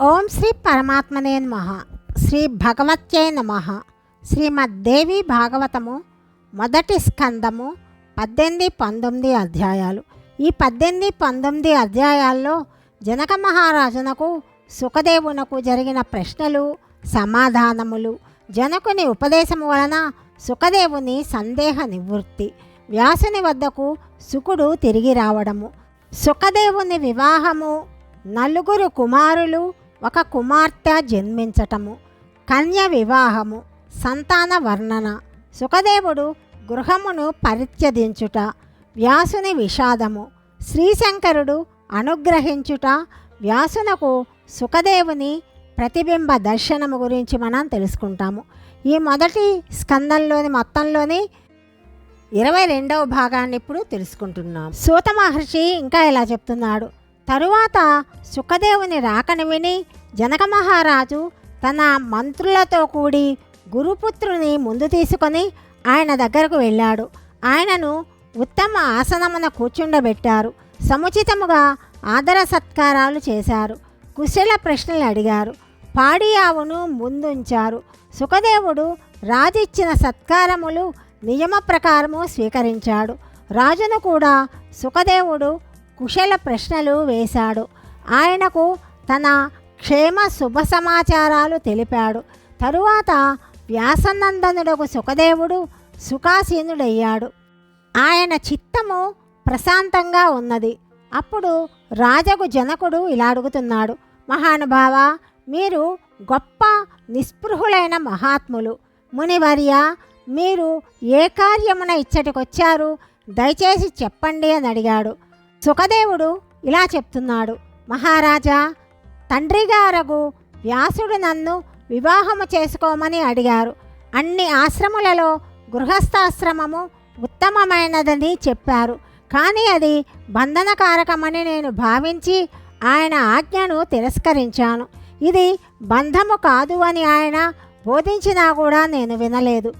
ఓం శ్రీ పరమాత్మనే నమ. శ్రీ భగవత్యై నమ. శ్రీమద్దేవి భాగవతము మొదటి స్కందము పద్దెనిమిది పంతొమ్మిది అధ్యాయాలు. ఈ పద్దెనిమిది పంతొమ్మిది అధ్యాయాల్లో జనక మహారాజునకు సుఖదేవునకు జరిగిన ప్రశ్నలు సమాధానములు జనకుని ఉపదేశము వలన సుఖదేవుని సందేహ నివృత్తి వ్యాసుని వద్దకు సుకుడు తిరిగి రావడము సుఖదేవుని వివాహము నలుగురు కుమారులు ఒక కుమార్తె జన్మించటము కన్య వివాహము సంతాన వర్ణన. సుఖదేవుడు గృహమును పరిత్యదించుట వ్యాసుని విషాదము. శ్రీశంకరుడు అనుగ్రహించుట వ్యాసునకు సుఖదేవుని ప్రతిబింబ దర్శనము గురించి మనం తెలుసుకుంటాము. ఈ మొదటి స్కందంలోని మొత్తంలోని ఇరవై రెండవ భాగాన్ని ఇప్పుడు తెలుసుకుంటున్నాం. సూత మహర్షి ఇంకా ఇలా చెప్తున్నాడు. తరువాత సుఖదేవుని రాకను విని జనక మహారాజు తన మంత్రులతో కూడి గురుపుత్రుని ముందు తీసుకొని ఆయన దగ్గరకు వెళ్ళాడు. ఆయనను ఉత్తమ ఆసనమున కూర్చుండబెట్టారు. సముచితముగా ఆదర సత్కారాలు చేశారు. కుశల ప్రశ్నలు అడిగారు. పాడి ఆవును ముందుంచారు. సుఖదేవుడు రాజిచ్చిన సత్కారములు నియమ ప్రకారము స్వీకరించాడు. రాజును కూడా సుఖదేవుడు కుశల ప్రశ్నలు వేశాడు. ఆయనకు తన క్షేమ శుభ సమాచారాలు తెలిపాడు. తరువాత వ్యాసనందనుడకు సుఖదేవుడు సుఖాసీనుడయ్యాడు. ఆయన చిత్తము ప్రశాంతంగా ఉన్నది. అప్పుడు రాజగు జనకుడు ఇలా అడుగుతున్నాడు. మహానుభావ మీరు గొప్ప నిస్పృహులైన మహాత్ములు. మునివర్య మీరు ఏ కార్యమున ఇచ్చటికొచ్చారు? దయచేసి చెప్పండి అని అడిగాడు. సుఖదేవుడు ఇలా చెప్తున్నాడు మహారాజా తండ్రిగారగు వ్యాసుడు నన్ను వివాహము చేసుకోమని అడిగారు. అన్ని ఆశ్రములలో గృహస్థాశ్రమము ఉత్తమమైనదని చెప్పారు. కానీ అది బంధనకారకమని నేను భావించి ఆయన ఆజ్ఞను తిరస్కరించాను. ఇది బంధము కాదు అని ఆయన బోధించినా కూడా నేను వినలేదు.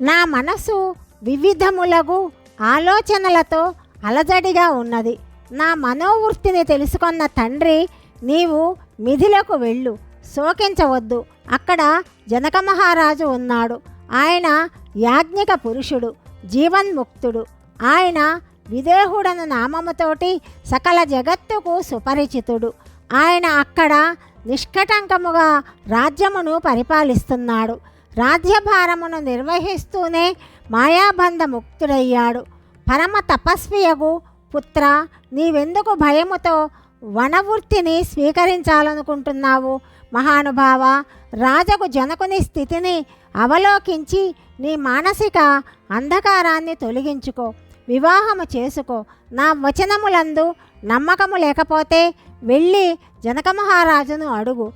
నా మనసు వివిధములగు ఆలోచనలతో అలజడిగా ఉన్నది. నా మనోవృత్తిని తెలుసుకున్న తండ్రి నీవు మిథిలకు వెళ్ళు శోకించవద్దు. అక్కడ జనక మహారాజు ఉన్నాడు. ఆయన యాజ్ఞిక పురుషుడు జీవన్ముక్తుడు. ఆయన విదేహుడను నామముతోటి సకల జగత్తుకు సుపరిచితుడు. ఆయన అక్కడ నిష్కటంకముగా రాజ్యమును పరిపాలిస్తున్నాడు. రాజ్యభారమును నిర్వహిస్తూనే మాయాబంధ ముక్తుడయ్యాడు. పరమ తపస్వియగు పుత్ర నీవెందుకు భయముతో వనవృత్తిని స్వీకరించాలనుకుంటున్నావు? మహానుభావ రాజకు జనకుని స్థితిని అవలోకించి నీ మానసిక అంధకారాన్ని తొలగించుకో. వివాహము చేసుకో. నా వచనములందు నమ్మకము లేకపోతే వెళ్ళి జనక మహారాజును అడుగు.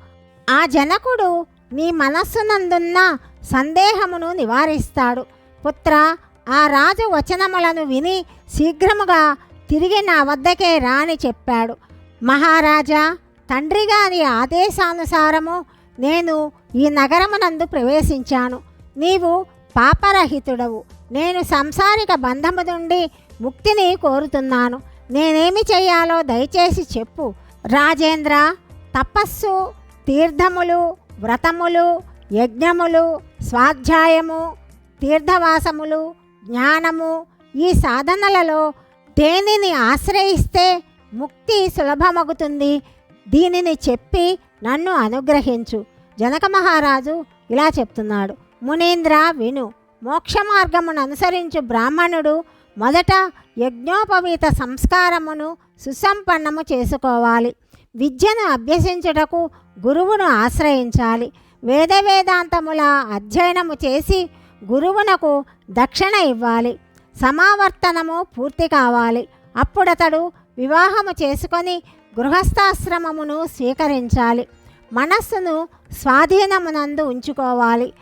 ఆ జనకుడు నీ మనస్సునందున్న సందేహమును నివారిస్తాడు. పుత్ర ఆ రాజు వచనములను విని శీఘ్రముగా తిరిగి నా వద్దకే రాని చెప్పాడు. మహారాజా తండ్రి గారి ఆదేశానుసారము నేను ఈ నగరమునందు ప్రవేశించాను. నీవు పాపరహితుడవు. నేను సంసారిక బంధము నుండి ముక్తిని కోరుతున్నాను. నేనేమి చేయాలో దయచేసి చెప్పు. రాజేంద్ర తపస్సు తీర్థములు వ్రతములు యజ్ఞములు స్వాధ్యాయము తీర్థవాసములు జ్ఞానము ఈ సాధనలలో దేనిని ఆశ్రయిస్తే ముక్తి సులభమగుతుంది? దీనిని చెప్పి నన్ను అనుగ్రహించు. జనక మహారాజు ఇలా చెప్తున్నాడు. మునీంద్ర విను. మోక్ష మార్గమును అనుసరించు బ్రాహ్మణుడు మొదట యజ్ఞోపవీత సంస్కారమును సుసంపన్నము చేసుకోవాలి. విద్యను అభ్యసించుటకు గురువును ఆశ్రయించాలి. వేద వేదాంతముల అధ్యయనము చేసి గురువునకు దక్షిణ ఇవ్వాలి. సమావర్తనము పూర్తి కావాలి. అప్పుడతడు వివాహము చేసుకొని గృహస్థాశ్రమమును స్వీకరించాలి. మనస్సును స్వాధీనమునందు ఉంచుకోవాలి.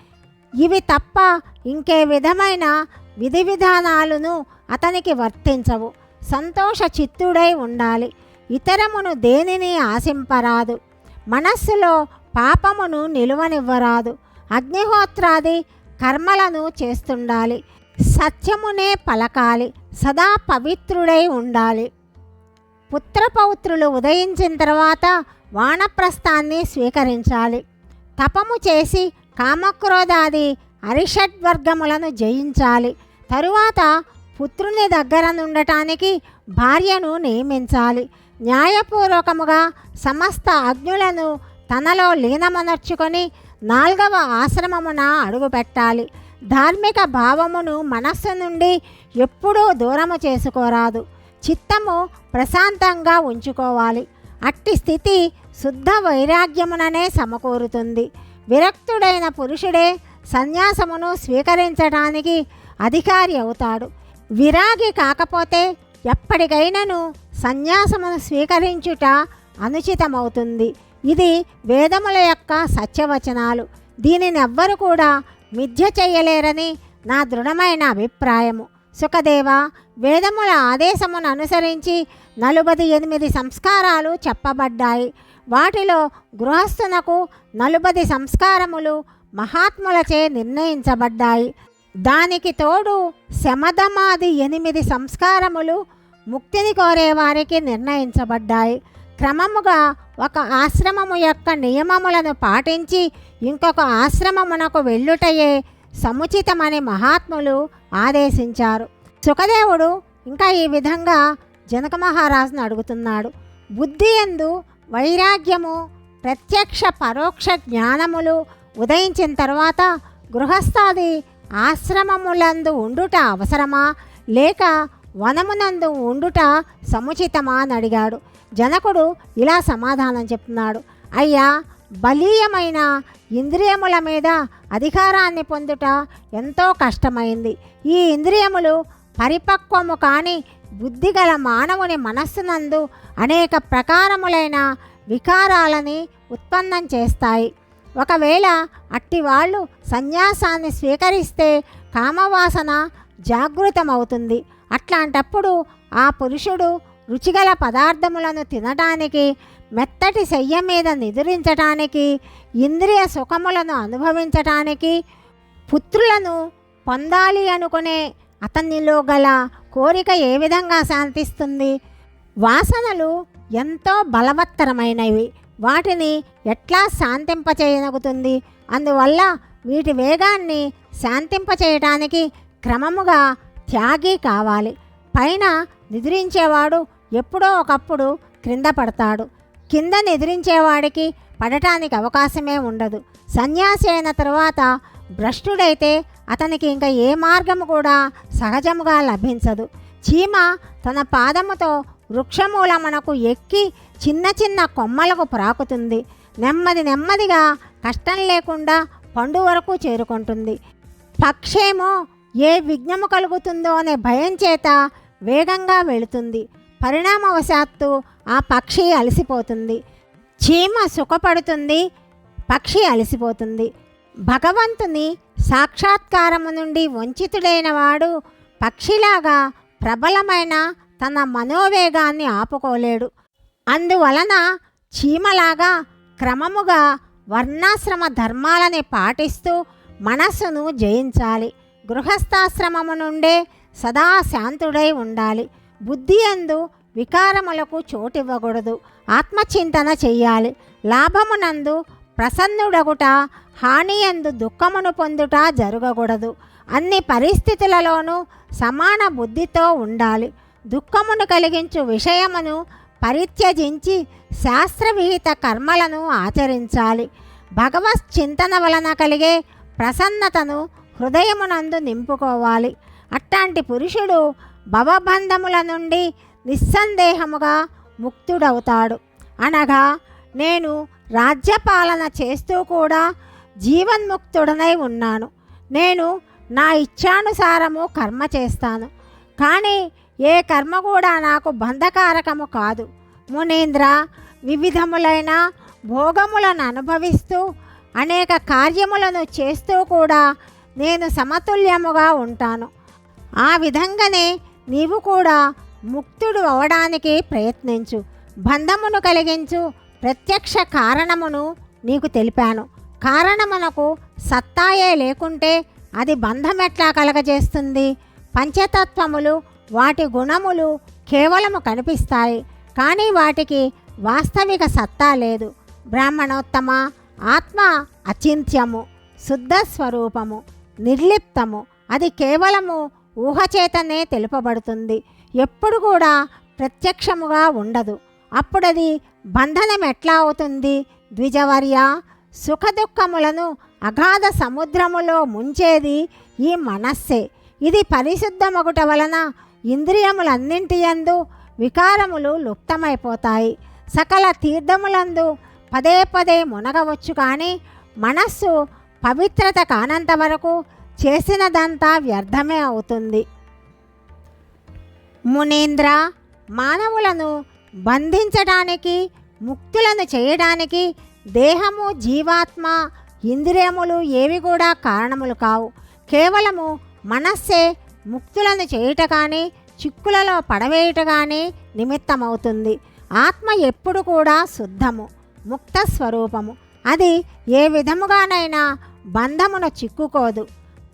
ఇవి తప్ప ఇంకే విధమైన విధి విధానాలను అతనికి వర్తించవు. సంతోష చిత్తుడై ఉండాలి. ఇతరమును దేనిని ఆశింపరాదు. మనస్సులో పాపమును నిలువనివ్వరాదు. అగ్నిహోత్రాది కర్మలను చేస్తుండాలి. సత్యమునే పలకాలి సదా పవిత్రుడై ఉండాలి. పుత్రపౌత్రులు ఉదయించిన తర్వాత వానప్రస్థాన్ని స్వీకరించాలి. తపము చేసి కామక్రోధాది అరిషడ్వర్గములను జయించాలి. తరువాత పుత్రుని దగ్గర నుండటానికి భార్యను నియమించాలి. న్యాయపూర్వకముగా సమస్త అగ్నులను తనలో లీనమనర్చుకొని నాల్గవ ఆశ్రమమున అడుగుపెట్టాలి. ధార్మిక భావమును మనస్సు నుండి ఎప్పుడూ దూరము చేసుకోరాదు. చిత్తము ప్రశాంతంగా ఉంచుకోవాలి. అట్టి స్థితి శుద్ధ వైరాగ్యముననే సమకూరుతుంది. విరక్తుడైన పురుషుడే సన్యాసమును స్వీకరించడానికి అధికారి అవుతాడు. విరాగి కాకపోతే ఎప్పటికైనాను సన్యాసమును స్వీకరించుట అనుచితమవుతుంది. ఇది వేదముల యొక్క సత్యవచనాలు. దీనిని ఎవ్వరు కూడా మిథ్య చేయలేరని నా దృఢమైన అభిప్రాయము. సుఖదేవ వేదముల ఆదేశమును అనుసరించి నలుబది ఎనిమిది సంస్కారాలు చెప్పబడ్డాయి. వాటిలో గృహస్థునకు నలుబది సంస్కారములు మహాత్ములచే నిర్ణయించబడ్డాయి. దానికి తోడు శమధమాది ఎనిమిది సంస్కారములు ముక్తిని కోరే వారికి నిర్ణయించబడ్డాయి. క్రమముగా ఒక ఆశ్రమము యొక్క నియమములను పాటించి ఇంకొక ఆశ్రమమునకు వెళ్ళుటయే సముచితమని మహాత్ములు ఆదేశించారు. సుఖదేవుడు ఇంకా ఈ విధంగా జనక మహారాజును అడుగుతున్నాడు. బుద్ధి ఎందు వైరాగ్యము ప్రత్యక్ష పరోక్ష జ్ఞానములు ఉదయించిన తర్వాత గృహస్థాది ఆశ్రమములందు ఉండుట అవసరమా? లేక వనమునందు ఉండుట సముచితమా? అని అడిగాడు. జనకుడు ఇలా సమాధానం చెప్తున్నాడు. అయ్యా బలీయమైన ఇంద్రియముల మీద అధికారాన్ని పొందుట ఎంతో కష్టమైంది. ఈ ఇంద్రియములు పరిపక్వము కాని బుద్ధిగల మానవుని మనస్సునందు అనేక ప్రకారములైన వికారాలని ఉత్పన్నం చేస్తాయి. ఒకవేళ అట్టి వాళ్ళు సన్యాసాన్ని స్వీకరిస్తే కామవాసన జాగృతమవుతుంది. అట్లాంటప్పుడు ఆ పురుషుడు రుచిగల పదార్థములను తినడానికి మెత్తటి శయ్య మీద నిద్రించటానికి ఇంద్రియ సుఖములను అనుభవించటానికి పుత్రులను పొందాలి అనుకునే అతనిలో గల కోరిక ఏ విధంగా శాంతిస్తుంది? వాసనలు ఎంతో బలవత్తరమైనవి. వాటిని ఎట్లా శాంతింపచేయనగుతుంది అందువల్ల వీటి వేగాన్ని శాంతింపచేయటానికి క్రమముగా త్యాగి కావాలి. పైన నిద్రించేవాడు ఎప్పుడో ఒకప్పుడు క్రింద పడతాడు. కింద నిద్రించేవాడికి పడటానికి అవకాశమే ఉండదు. సన్యాసి అయిన తరువాత భ్రష్టుడైతే అతనికి ఇంకా ఏ మార్గము కూడా సహజముగా లభించదు. చీమ తన పాదముతో వృక్షమూలమునకు ఎక్కి చిన్న చిన్న కొమ్మలకు ప్రాకుతుంది. నెమ్మది నెమ్మదిగా కష్టం లేకుండా పండు వరకు చేరుకుంటుంది. పక్షేమో ఏ విఘ్నము కలుగుతుందో అనే భయం చేత వేగంగా వెళుతుంది. పరిణామవశాత్తు ఆ పక్షి అలసిపోతుంది. చీమ సుఖపడుతుంది పక్షి అలసిపోతుంది. భగవంతుని సాక్షాత్కారము నుండి వంచితుడైన వాడు పక్షిలాగా ప్రబలమైన తన మనోవేగాన్ని ఆపుకోలేడు. అందువలన చీమలాగా క్రమముగా వర్ణాశ్రమ ధర్మాలని పాటిస్తూ మనస్సును జయించాలి. గృహస్థాశ్రమము నుండే సదా శాంతుడై ఉండాలి. బుద్ధి అందు వికారములకు చోటివ్వకూడదు. ఆత్మచింతన చెయ్యాలి. లాభమునందు ప్రసన్నుడగుట హాని ఎందు దుఃఖమును పొందుట జరగకూడదు. అన్ని పరిస్థితులలోనూ సమాన బుద్ధితో ఉండాలి. దుఃఖమును కలిగించు విషయమును పరిత్యజించి శాస్త్రవిహిత కర్మలను ఆచరించాలి. భగవత్ చింతన వలన కలిగే ప్రసన్నతను హృదయమునందు నింపుకోవాలి. అట్లాంటి పురుషుడు భవబంధముల నుండి నిస్సందేహముగా ముక్తుడవుతాడు. అనగా నేను రాజ్యపాలన చేస్తూ కూడా జీవన్ముక్తుడనై ఉన్నాను. నేను నా ఇచ్ఛానుసారము కర్మ చేస్తాను. కానీ ఏ కర్మ కూడా నాకు బంధకారకము కాదు. మునీంద్ర వివిధములైన భోగములను అనుభవిస్తూ అనేక కార్యములను చేస్తూ కూడా నేను సమతుల్యముగా ఉంటాను. ఆ విధంగానే నీవు కూడా ముక్తుడు అవడానికి ప్రయత్నించు. బంధమును కలిగించు. ప్రత్యక్ష కారణమును నీకు తెలిపాను. కారణమునకు సత్తాయే లేకుంటే అది బంధం ఎట్లా కలగజేస్తుంది? పంచతత్వములు వాటి గుణములు కేవలము కనిపిస్తాయి. కానీ వాటికి వాస్తవిక సత్తా లేదు. బ్రాహ్మణోత్తమ ఆత్మ అచింత్యము శుద్ధ స్వరూపము నిర్లిప్తము. అది కేవలము ఊహచేతనే తెలుపబడుతుంది. ఎప్పుడు కూడా ప్రత్యక్షముగా ఉండదు. అప్పుడది బంధనం ఎట్లా అవుతుంది? ద్విజవర్య సుఖదుఖములను అగాధ సముద్రములో ముంచేది ఈ మనస్సే. ఇది పరిశుద్ధమగుట వలన ఇంద్రియములన్నింటి యందు వికారములు లుప్తమైపోతాయి. సకల తీర్థములందు పదే పదే మునగవచ్చు కానీ మనస్సు పవిత్రత కానంత వరకు చేసినదంతా వ్యర్థమే అవుతుంది. మునీంద్ర మానవులను బంధించడానికి ముక్తులను చేయడానికి దేహము జీవాత్మ ఇంద్రియములు ఏవి కూడా కారణములు కావు. కేవలము మనస్సే ముక్తులను చేయుట కానీ చిక్కులలో పడవేయుట కానీ నిమిత్తమవుతుంది. ఆత్మ ఎప్పుడు కూడా శుద్ధము ముక్త స్వరూపము. అది ఏ విధముగానైనా బంధమును చిక్కుకోదు.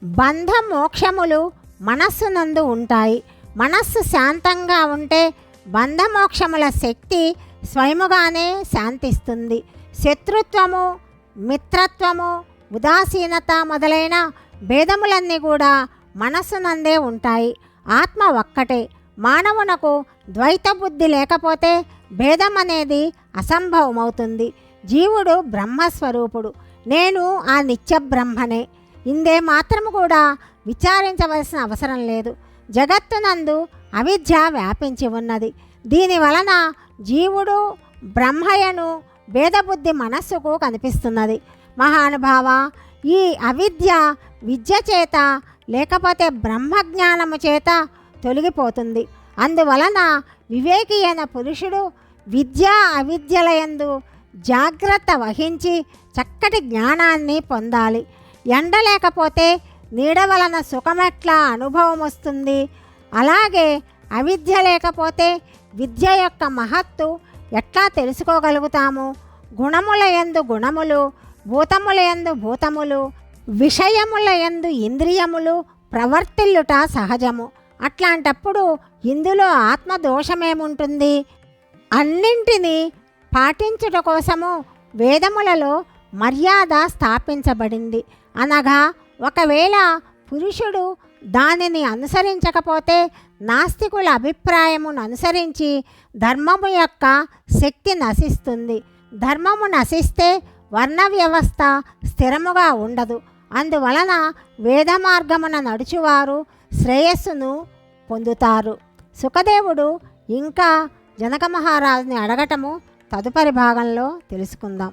బంధ మోక్షములు మనస్సునందు ఉంటాయి. మనస్సు శాంతంగా ఉంటే బంధమోక్షముల శక్తి స్వయముగానే శాంతిస్తుంది. శత్రుత్వము మిత్రత్వము ఉదాసీనత మొదలైన భేదములన్నీ కూడా మనస్సునందే ఉంటాయి. ఆత్మ ఒక్కటే. మానవునకు ద్వైత బుద్ధి లేకపోతే భేదం అనేది అసంభవమవుతుంది. జీవుడు బ్రహ్మస్వరూపుడు. నేను ఆ నిత్య బ్రహ్మనే. ఇందే మాత్రము కూడా విచారించవలసిన అవసరం లేదు. జగత్తునందు అవిద్య వ్యాపించి ఉన్నది. దీని వలన జీవుడు బ్రహ్మయను భేదబుద్ధి మనస్సుకు కనిపిస్తున్నది. మహానుభావ ఈ అవిద్య విద్య చేత లేకపోతే బ్రహ్మజ్ఞానము చేత తొలగిపోతుంది. అందువలన వివేకి అయిన పురుషుడు విద్య అవిద్యలయందు జాగ్రత్త వహించి చక్కటి జ్ఞానాన్ని పొందాలి. ఎండ లేకపోతే నీడ వలన సుఖమెట్లా అనుభవం వస్తుంది. అలాగే అవిద్య లేకపోతే విద్య యొక్క మహత్తు ఎట్లా తెలుసుకోగలుగుతాము? గుణముల యందు గుణములు భూతముల యందు భూతములు విషయముల యందు ఇంద్రియములు ప్రవర్తిల్లుట సహజము. అట్లాంటప్పుడు ఇందులో ఆత్మదోషమేముంటుంది అన్నింటినీ పాటించుట కోసము వేదములలో మర్యాద స్థాపించబడింది. అనగా ఒకవేళ పురుషుడు దానిని అనుసరించకపోతే నాస్తికుల అభిప్రాయమును అనుసరించి ధర్మము యొక్క శక్తి నశిస్తుంది. ధర్మము నశిస్తే వర్ణ వ్యవస్థ స్థిరముగా ఉండదు. అందువలన వేద మార్గమున నడుచువారు శ్రేయస్సును పొందుతారు. సుఖదేవుడు ఇంకా జనక మహారాజుని అడగటము తదుపరి భాగంలో తెలుసుకుందాం.